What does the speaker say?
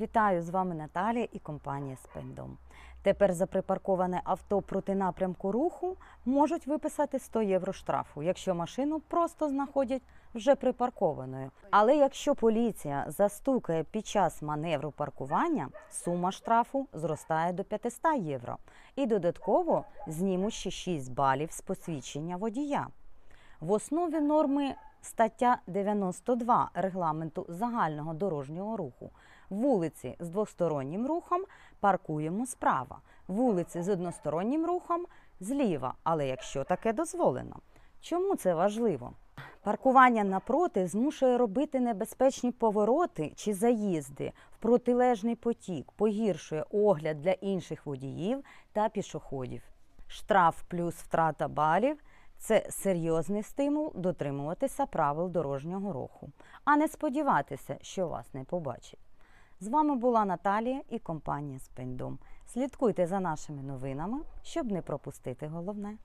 Вітаю з вами Наталія і компанія Спендом. Тепер за припарковане авто проти напрямку руху можуть виписати 100 євро штрафу, якщо машину просто знаходять вже припаркованою. Але якщо поліція застукає під час маневру паркування, сума штрафу зростає до 500 євро. І додатково знімуть ще 6 балів з посвідчення водія. В основі норми стаття 92 регламенту загального дорожнього руху. Вулиці з двостороннім рухом паркуємо справа, вулиці з одностороннім рухом зліва, але якщо таке дозволено. Чому це важливо? Паркування напроти змушує робити небезпечні повороти чи заїзди в протилежний потік, погіршує огляд для інших водіїв та пішоходів. Штраф плюс втрата балів це серйозний стимул дотримуватися правил дорожнього руху, а не сподіватися, що вас не побачать. З вами була Наталія і компанія Спендом. Слідкуйте за нашими новинами, щоб не пропустити головне.